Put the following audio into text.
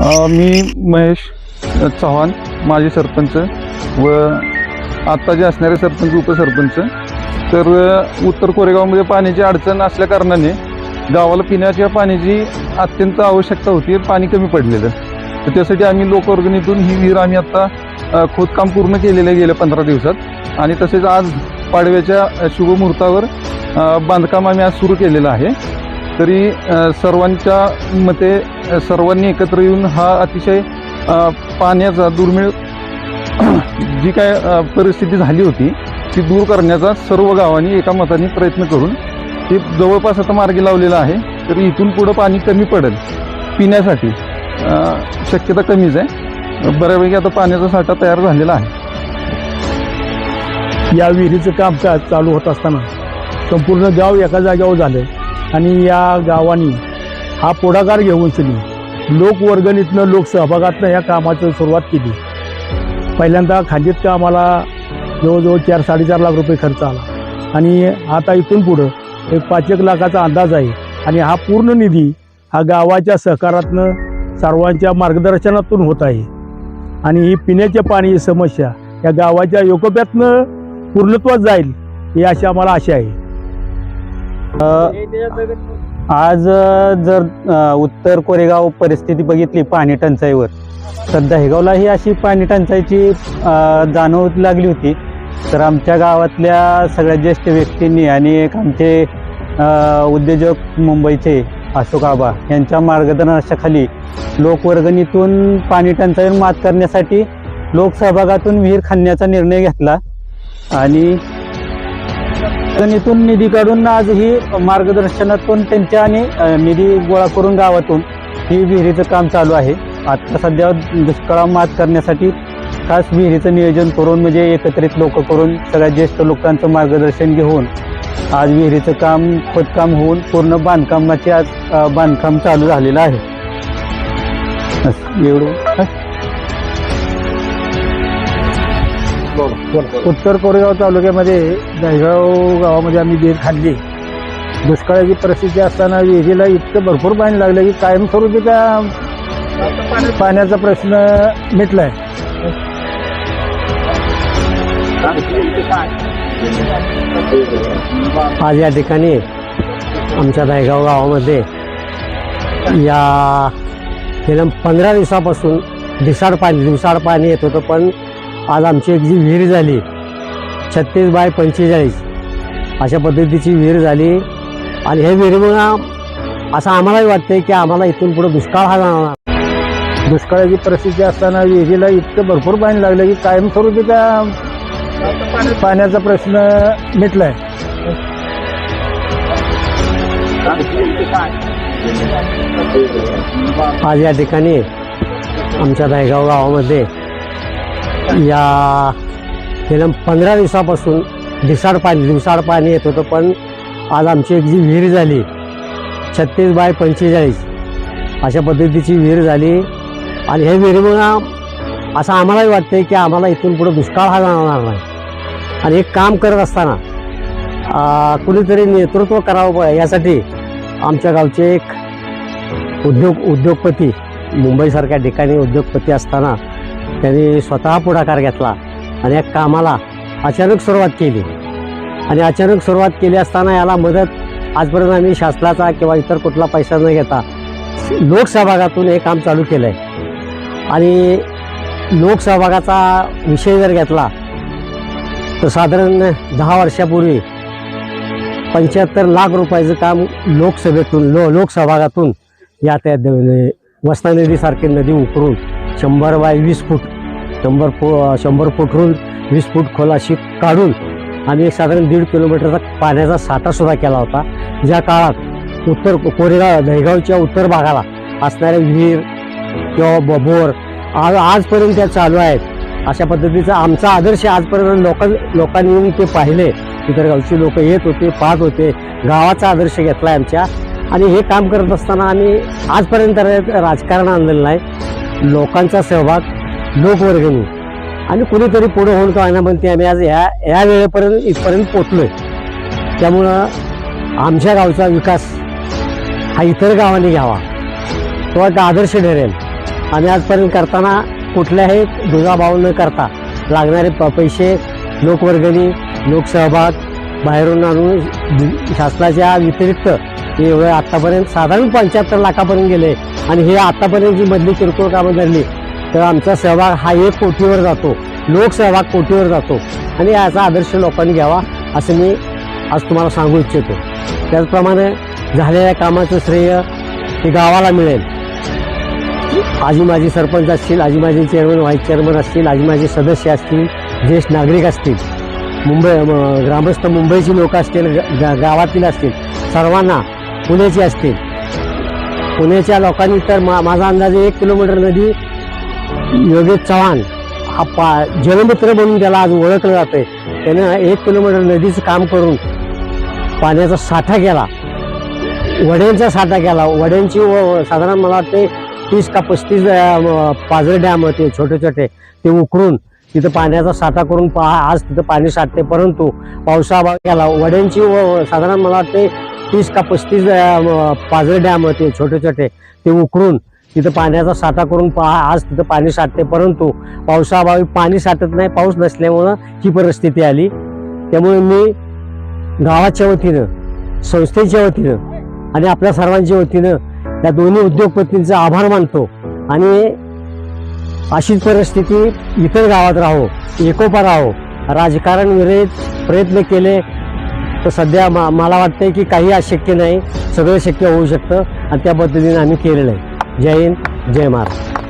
मी महेश चव्हाण माजी सरपंच व आत्ता जे असणारे सरपंच उपसरपंच. तर उत्तर कोरेगावमध्ये पाण्याची अडचण असल्या कारणाने गावाला पिण्याच्या पाण्याची अत्यंत आवश्यकता होती. पाणी कमी पडलेलं. तर त्यासाठी आम्ही लोकवर्गणीतून ही विहीर आम्ही आत्ता खोदकाम पूर्ण केलेलं आहे गेल्या पंधरा दिवसात. आणि तसेच आज पाडव्याच्या शुभमुहूर्तावर बांधकाम आम्ही आज सुरू केलेलं आहे. तरी सर्वांच्या मते सर्वांनी एकत्र येऊन हा अतिशय पाण्याचा दुर्मिळ जी काय परिस्थिती झाली होती ती दूर करण्याचा सर्व गावांनी एका मताने प्रयत्न करून ते जवळपास आता मार्गी लावलेला आहे तर इथून पुढं पाणी कमी पडेल पिण्यासाठी शक्यता कमीच आहे. बऱ्यापैकी आता पाण्याचा साठा तयार झालेला आहे. या विहिरीचं काम चालू होत असताना संपूर्ण गाव एका जागेवर झालं आणि या गावानी हा पुढाकार घेऊन केली लोकवर्गणीतनं लोकसहभागातनं या कामाची सुरुवात केली. पहिल्यांदा खांदीत कामाला जवळजवळ चार साडेचार लाख रुपये खर्च आला. आणि आता इथून पुढं एक पाच एक लाखाचा अंदाज आहे. आणि हा पूर्ण निधी हा गावाच्या सहकारातनं सर्वांच्या मार्गदर्शनातून होत आहे. आणि ही पिण्याचे पाणी ही समस्या या गावाच्या योकोप्यातनं पूर्णत्वात जाईल ही अशी आम्हाला आशा आहे. आज जर उत्तर कोरेगाव परिस्थिती बघितली पाणी टंचाईवर तर दहेगावलाही अशी पाणी टंचाईची जाणव लागली होती. तर आमच्या गावातल्या सगळ्या ज्येष्ठ व्यक्तींनी आणि एक आमचे उद्योजक मुंबईचे अशोक आबा यांच्या मार्गदर्शनाखाली लोकवर्गणीतून पाणी टंचाईवर मात करण्यासाठी लोकसहभागातून विहीर खणण्याचा निर्णय घेतला. आणि गणितून निधी काढून आज ही मार्गदर्शनातून त्यांच्या आणि निधी गोळा करून गावातून ही विहिरीचं काम चालू आहे. आता सध्या दुष्काळा मात करण्यासाठी खास विहिरीचं नियोजन करून म्हणजे एकत्रित लोक करून सगळ्या ज्येष्ठ लोकांचं मार्गदर्शन घेऊन आज विहिरीचं काम खोदकाम होऊन पूर्ण बांधकामाचे आज बांधकाम चालू झालेलं आहे. एवढं. उत्तर कोरेगाव तालुक्यामध्ये दहेगाव गावामध्ये आम्ही विहीर खाल्ली. दुष्काळाची परिस्थिती असताना विहिरीला इतकं भरपूर पाणी लागलं की कायमस्वरूपी त्या पाण्याचा प्रश्न मिटलाय. आज या ठिकाणी आमच्या दहेगाव गावामध्ये या गेल्या पंधरा दिवसापासून दिसाड पाणी दिवसाड पाणी येत होतं पण आज आमची एक जी विहीर झाली छत्तीस बाय पंचेचाळीस अशा पद्धतीची विहीर झाली. आणि हे विहिरीमुळं असं आम्हालाही वाटतंय की आम्हाला इथून पुढे दुष्काळ हा जाणार दुष्काळाची परिस्थिती असताना विहिरीला इतकं भरपूर पाणी लागलं की कायमस्वरूपी त्या पाण्याचा प्रश्न मिटलाय. आज या ठिकाणी आमच्या दहेगाव गावामध्ये या गेल्या पंधरा दिवसापासून दिसाड पाणी दिवसाड पाणी येत होतं पण आज आमची एक जी विहीर झाली छत्तीस बाय पंचेचाळीस अशा पद्धतीची विहीर झाली. आणि हे विहिरीमुळं असं आम्हालाही वाटतंय की आम्हाला इथून पुढे दुष्काळ हा जाणार नाही. आणि हे काम करत असताना कुणीतरी नेतृत्व करावं यासाठी आमच्या गावचे एक उद्योग उद्योगपती मुंबईसारख्या ठिकाणी उद्योगपती असताना त्यांनी स्वतः पुढाकार घेतला आणि या कामाला अचानक सुरुवात केली. आणि अचानक सुरुवात केली असताना याला मदत आजपर्यंत आम्ही शासनाचा किंवा इतर कुठला पैसा न घेता लोकसहभागातून हे काम चालू केलं आहे आणि लोकसहभागाचा विषय जर घेतला तर साधारण दहा वर्षापूर्वी पंच्याहत्तर लाख रुपयाचं काम लोकसभेतून लो लोकसहभागातून या त्या वस्ता नदीसारखी नदी उकरून शंभर बाय वीस फूट. शंभर फो शंभर फूटहून वीस फूट खोल अशी काढून आम्ही एक साधारण दीड किलोमीटरचा पाण्याचा साठासुद्धा केला होता. ज्या काळात उत्तर कोरेगाव दहेगावच्या उत्तर भागाला असणाऱ्या विहीर किंवा बोर आज आजपर्यंत त्या चालू आहेत. अशा पद्धतीचा आमचा आदर्श आजपर्यंत लोक लोकांनी येऊन ते पाहिले. इतर गावची लोक येत होते पाहत होते. गावाचा आदर्श घेतला आमच्या. आणि हे काम करत असताना आम्ही आजपर्यंत राजकारण आणलेलं नाही. लोकांचा सहभाग लोकवर्गणी. आणि कुणीतरी पुढं होऊन का आणा म्हणते आम्ही आज ह्या या वेळेपर्यंत इथपर्यंत पोचलो आहे त्यामुळं आमच्या गावचा विकास हा इतर गावांनी घ्यावा. तो आता आदर्श ठरेल. आम्ही आजपर्यंत करताना कुठल्याही दुजाभाव न करता लागणारे प पैसे लोकवर्गणी लोकसहभाग बाहेरून आणून शासनाच्या व्यतिरिक्त हे एवढं आत्तापर्यंत साधारण पंच्याहत्तर लाखापर्यंत गेले. आणि हे आत्तापर्यंत जी मधली किरकोळ कामं धरली तर आमचा सहभाग हा एक कोटीवर जातो. लोकसहभाग कोटीवर जातो. आणि याचा आदर्श लोकांनी घ्यावा असं मी आज तुम्हाला सांगू इच्छितो. त्याचप्रमाणे झालेल्या कामाचं श्रेय हे गावाला मिळेल. आजी माझी सरपंच असतील आजी माझे चेअरमन व्हाईस चेअरमन असतील आजी माझे सदस्य असतील ज्येष्ठ नागरिक असतील मुंबई म- ग्रामस्थ मुंबईची लोक असतील ग- गा- गावातील असतील सर्वांना पुण्याची असते पुण्याच्या लोकांनी तर मा माझा अंदाजे एक किलोमीटर नदी योगेश चव्हाण हा पा जलमित्र म्हणून त्याला आज ओळखलं जाते त्यानं एक किलोमीटर नदीचं काम करून पाण्याचा साठा केला. वड्यांचा साठा केला. वड्यांची व- साधारण मला वाटते तीस का पस्तीस पाजर पाझर डॅम होते छोटे छोटे. ते उकळून तिथं पाण्याचा साठा करून पहा आज तिथं पाणी साठते परंतु पावसाभाव केला. वड्यांची व- साधारण मला वाटते तीस का पस्तीस पाजरे डॅम होते छोटे छोटे ते उकरून तिथं पाण्याचा साठा करून पहा आज तिथं पाणी साठते परंतु पावसाअभावी पाणी साठत नाही पाऊस नसल्यामुळं ही परिस्थिती आली. त्यामुळे मी गावाच्या वतीनं संस्थेच्या वतीनं आणि आपल्या सर्वांच्या वतीनं या दोन्ही उद्योगपतींचा आभार मानतो. आणि अशीच परिस्थिती इतर गावात राहो एकोपा राहो राजकारण विरहित प्रयत्न केले तर सध्या मा मला वाटतं की काही अशक्य नाही. सगळं शक्य होऊ शकतं. आणि त्या पद्धतीने आम्ही केलेलं आहे. जय हिंद जय महाराष्ट्र.